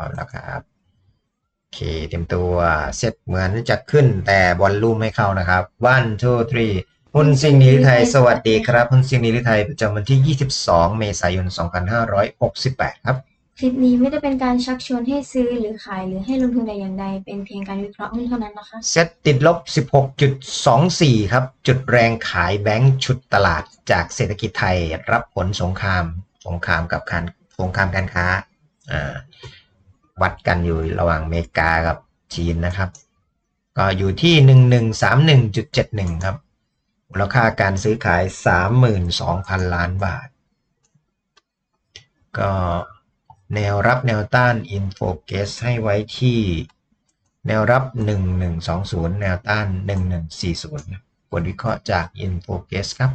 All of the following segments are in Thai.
ร้อมแล้วครับโอเคเต็มตัวเสร็จเหมือนจะขึ้นแต่บอลลูมไม่เข้านะครับ one two three หุ้นซิงนิริไทยสวัสดีครับหุ้นซิงนิริไทยประจำวันที่ 22 เมษายน 2568 ครับ คลิปนี้ไม่ได้เป็นการชักชวนให้ซื้อหรือขายหรือให้ลงทุนแต่อย่างใด เป็นเพียงการวิเคราะห์หุ้นเท่านั้นนะคะ เซ็ตติดลบ 16.24 ครับ จุดแรงขายแบงก์ชุดตลาดจากเศรษฐกิจไทยรับผลสงคราม สงครามกับการสงครามการค้าอ่า วัดกันอยู่ระหว่างอเมริกากับจีนนะครับ ก็อยู่ที่ 1131.71 ครับมูลค่าการซื้อขาย 32,000 ล้านบาท ก็แนวรับแนวต้าน in focus ให้ไว้ที่แนวรับ 1120 แนวต้าน 1140นะบทวิเคราะห์จาก in focus ครับ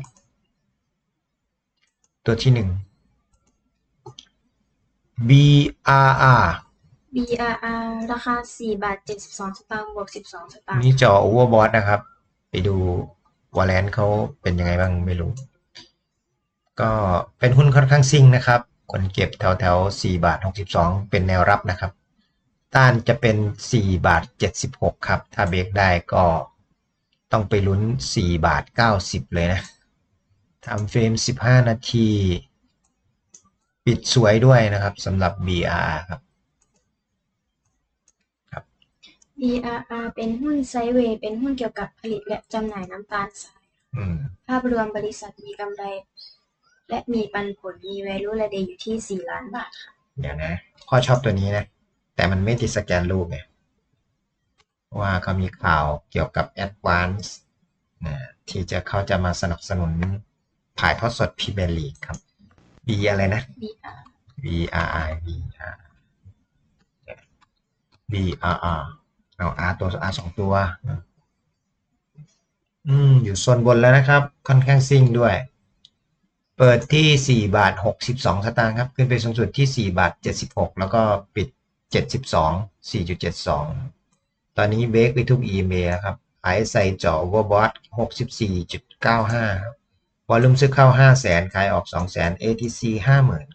ตัวที่ 1 BRR BRR ราคา4บาท72สตางค์บวก12สตางค์นี่จอ overbought นะครับ ไปดูวอลเลนเขาเป็นยังไงบ้างไม่รู้ ก็เป็นหุ้นค่อนข้างซิ่งนะครับ คนเก็บแถวแถว4บาท62เป็นแนวรับนะครับ ต้านจะเป็น4บาท76ครับ ถ้าเบรกได้ก็ต้องไปลุ้น4บาท90เลยนะทำเฟรม15นาที ปิดสวยด้วยนะครับสำหรับ BR ครับ BRR เป็นหุ้นไซด์เวย์ เป็นหุ้นเกี่ยวกับผลิตและจำหน่ายน้ำตาลทราย อืม ภาพรวมบริษัทมีกำไร และมีปันผล มี value ระเดอยู่ที่ 4 ล้านบาทค่ะ เดี๋ยวนะพ่อชอบตัวนี้นะ แต่มันไม่ติดสแกนรูปไงเพราะว่าเขามีข่าวเกี่ยวกับ Advance นะที่จะเขาจะมาสนับสนุนถ่ายทอดสดพรีเมียร์ลีกครับ B อะไรนะ BR B R I B R B R R เอา R ตัว R สองตัว อืม อยู่โซนบนแล้วนะครับ ค่อนข้างซิ่งด้วย เปิดที่4บาท62สตางค์ครับ ขึ้นไปสูงสุดที่4บาท76แล้วก็ปิด72 4.72ตอนนี้เบรกไปทุก EMA แล้วครับขายใส่จอ Overbought 64.95ครับวอลลุ่มซื้อเข้า500,000ขายออก200,000 ATC 50,000ครับ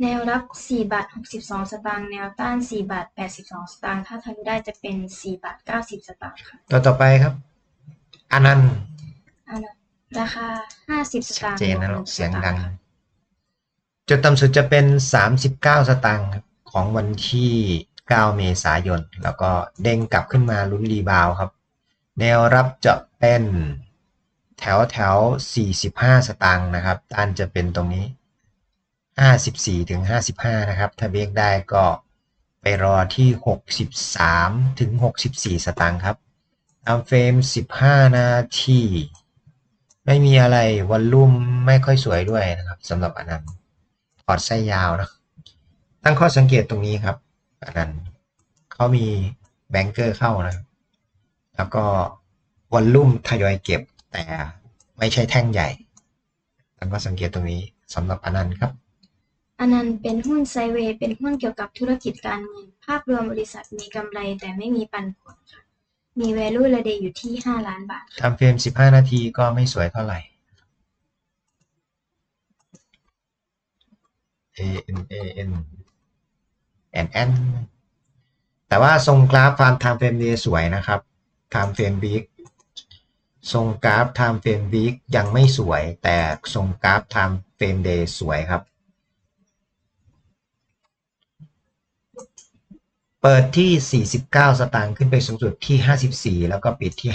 แนวรับ 4 บาท 62 สตางค์ แนวต้าน 4 บาท 82 สตางค์ ถ้าทะลุได้จะเป็น 4 บาท 90 สตางค์ค่ะ ตัวต่อไปครับอนันต์อันนั้นราคา 50 สชัดตางค์เจนนะบลูวกกเสียง1ดังค่ะจุดต่ำสุดจะเป็น 39 สตางค์ครับของวันที่ 9 เมษายน แล้วก็เด้งกลับขึ้นมาลุ้นรีบาวด์ครับ แนวรับจะเป็นแถวแถว 45 สตางค์นะครับต้านจะเป็นตรงนี้ 54ถึง55 นะครับ ถ้าเบรกได้ก็ไปรอที่ 63ถึง64 สตางค์ครับตามเฟรม 15 นาที ไม่มีอะไรวอลลุ่มไม่ค่อยสวยด้วยนะครับสำหรับอันนั้นถอดไส้ยาวนะ ตั้งข้อสังเกตตรงนี้ครับ อันนั้นเขามีแบงเกอร์เข้านะ แล้วก็วอลลุ่มทยอยเก็บแต่ไม่ใช่แท่งใหญ่ ตั้งข้อสังเกตตรงนี้สำหรับอันนั้นครับ อันนั้นเป็นหุ้นไซด์เวย์เป็นหุ้นเกี่ยวกับธุรกิจการเงิน ภาพรวมบริษัทมีกำไรแต่ไม่มีปันผลค่ะ มี value ระเดอยู่ที่ 5 ล้านบาทค่ะทำเฟรม 15 นาทีก็ไม่สวยเท่าไหร่ A N A N N N แต่ว่าทรงกราฟฟาร์มไทม์เฟรมเดย์สวยนะครับไทม์เฟรมบิ๊กทรงกราฟไทม์เฟรมบิ๊กยังไม่สวย แต่ทรงกราฟไทม์เฟรมเดย์สวยครับ เปิดที่ 49 สตางค์ขึ้นไปสูงสุดที่ 54 แล้วก็ปิดที่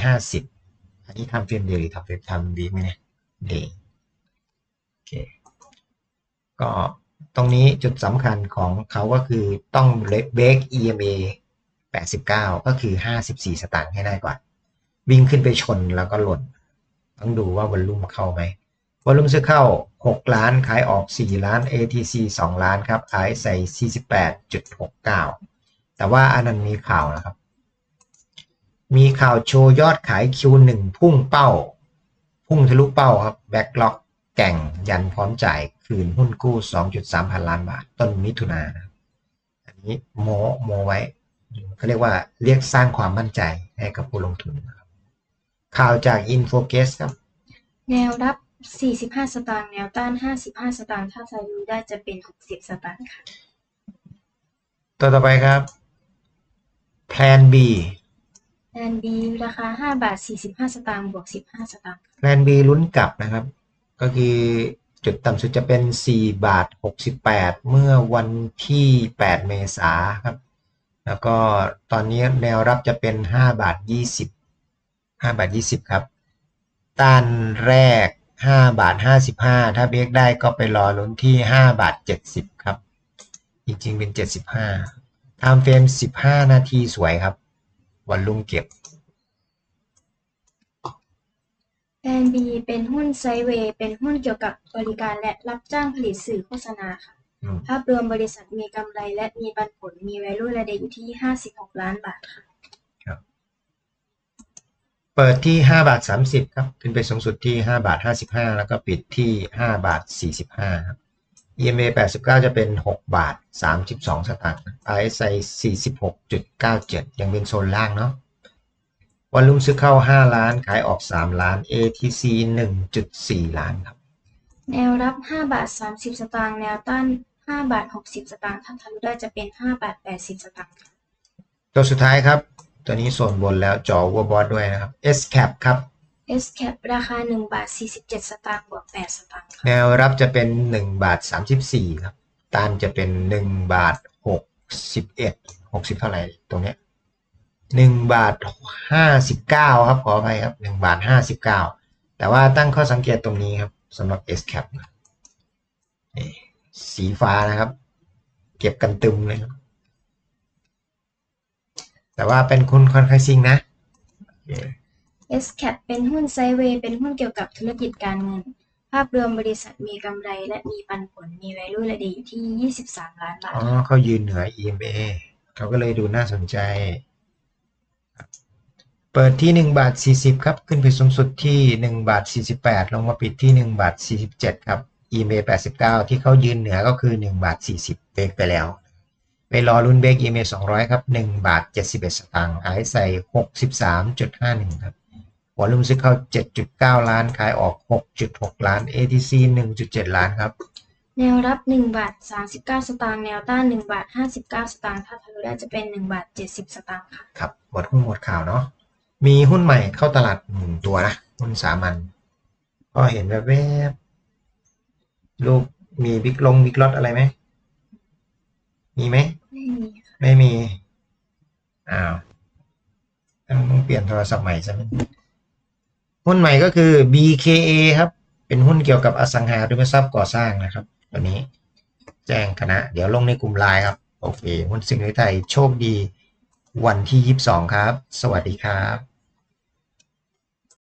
50 อันนี้ทำเฟรมเดย์หรือทำเฟรมทำวีคไหมเนี่ยเดย์โอเคก็ตรงนี้จุดสำคัญของเขาก็คือต้องเบรก EMA 89 ก็คือ 54 สตางค์ให้ได้ก่อน วิ่งขึ้นไปชนแล้วก็หล่น ต้องดูว่าวอลลุ่มเข้าไหมวอลลุ่มซื้อเข้า 6 ล้าน ขายออก 4 ล้าน ATC 2 ล้านครับ ขายใส่ 48.69 แต่ว่าอันนั้นมีข่าวนะครับ มีข่าวโชว์ยอดขาย Q1 พุ่งเป้า พุ่งทะลุเป้าครับแบ็กล็อกแก่งยันพร้อมจ่ายคืนหุ้นกู้ 2.3 พันล้านบาท ต้นมิถุนายนนะครับอันนี้โมโมไว้เขาเรียกว่าเรียกสร้างความมั่นใจให้กับผู้ลงทุนนะครับข่าวจาก Infocus ครับ แนวรับ 45 สตางค์แนวต้าน 55 สตางค์ถ้าทะลุได้จะเป็น 60 สตางค์ค่ะตัวต่อไปครับ Plan B แอนบีราคาห้าบาทสี่สิบห้าสตางค์บวกสิบห้าสตางค์ Plan B ลุ้นกลับนะครับ ก็คือจุดต่ำสุดจะเป็น 4 บาท 68 เมื่อวันที่ 8 เมษาครับ แล้วก็ตอนนี้แนวรับจะเป็น 5 บาท 20 5 บาท 20 ครับ ต้านแรก 5 บาท 55 ถ้าเบรกได้ก็ไปรอลุ้นที่ 5 บาท 70 ครับ จริงๆเป็น 75 time frame 15นาทีสวยครับ วันลุ่มเก็บแอนบีเป็นหุ้นไซด์เวย์ เป็นหุ้นเกี่ยวกับบริการและรับจ้างผลิตสื่อโฆษณาค่ะ อืมภาพรวมบริษัทมีกำไรและมีปันผล มี value ระเดอยู่ที่ห้าสิบหกล้านบาทค่ะ เปิดที่5บาท30ครับ ขึ้นไปสูงสุดที่5บาท55แล้วก็ปิดที่5บาท45ครับ EMA 89 จะเป็น 6 บาท 32 สตางค์ RSI 46.97 ยังเป็นโซนล่างเนาะวันลุ่มซื้อเข้า 5 ล้าน ขายออก 3 ล้าน ATC 1.4 ล้านครับ แนวรับห้าบาทสามสิบสตางค์ แนวต้านห้าบาทหกสิบสตางค์ ถ้าทะลุได้จะเป็นห้าบาทแปดสิบสตางค์ค่ะตัวสุดท้ายครับ ตัวนี้โซนบนแล้วจอวัวบอสด้วยนะครับ SCAP ครับ S cap ราคาหนึ่งบาทสี่สิบเจ็ดสตางค์บวกแปดสตางค์ค่ะแนวรับจะเป็น1บาท34ครับ ตานจะเป็น1บาท61 60เท่าไหร่ตรงเนี้ย1บาท59ครับขออภัยครับ1บาท59แต่ว่าตั้งข้อสังเกตตรงนี้ครับสำหรับ S cap สีฟ้านะครับ เก็บกันตึมเลยครับ แต่ว่าเป็นคุณคอนไคซิงนะโเค S cap เป็นหุ้นไซด์เวย์เป็นหุ้นเกี่ยวกับธุรกิจการเงิน ภาพรวมบริษัทมีกำไรและมีปันผลมี value ระเดอยู่ที่ยี่สิบสามล้านบาท อ๋อเขายืนเหนือ EMA เขาก็เลยดูน่าสนใจ เปิดที่ 1 บาท 40 ครับ ขึ้นไปสูงสุดที่ 1 บาท 48 ลงมาปิดที่ 1 บาท 47 ครับ EMA 89 ที่เขายืนเหนือก็คือ 1 บาท 40 เบรกไปแล้ว ไปรอรุ่นเบรก EMA 200 ครับ 1 บาท 71 สตางค์ขายใส่ 63.51 ครับ วอลลุ่มซื้อเข้า 7.9 ล้าน ขายออก 6.6 ล้าน ATC 1.7 ล้านครับ แนวรับหนึ่งบาทสามสิบเก้าสตางค์ แนวต้านหนึ่งบาทห้าสิบเก้าสตางค์ ถ้าทะลุได้จะเป็นหนึ่งบาทเจ็ดสิบสตางค์ค่ะ ครับ หมดหุ้นหมดข่าวเนาะ มีหุ้นใหม่เข้าตลาดหนึ่งตัวนะ หุ้นสามัญ ก็เห็นแบบแวบๆรูปมีบิ๊กลงบิ๊กล็อตอะไรไหม มีไหม ไม่มีค่ะไม่มี อ้าวต้องเปลี่ยนโทรศัพท์ใหม่ใช่ไหม หุ้นใหม่ก็คือ BKA ครับ เป็นหุ้นเกี่ยวกับอสังหาริมทรัพย์ก่อสร้างนะครับตัวนี้แจ้งคณะ เดี๋ยวลงในกลุ่มไลน์ครับ โอเค หุ้นสิ่งไทย โชคดี วันที่ 22 ครับ สวัสดีครับ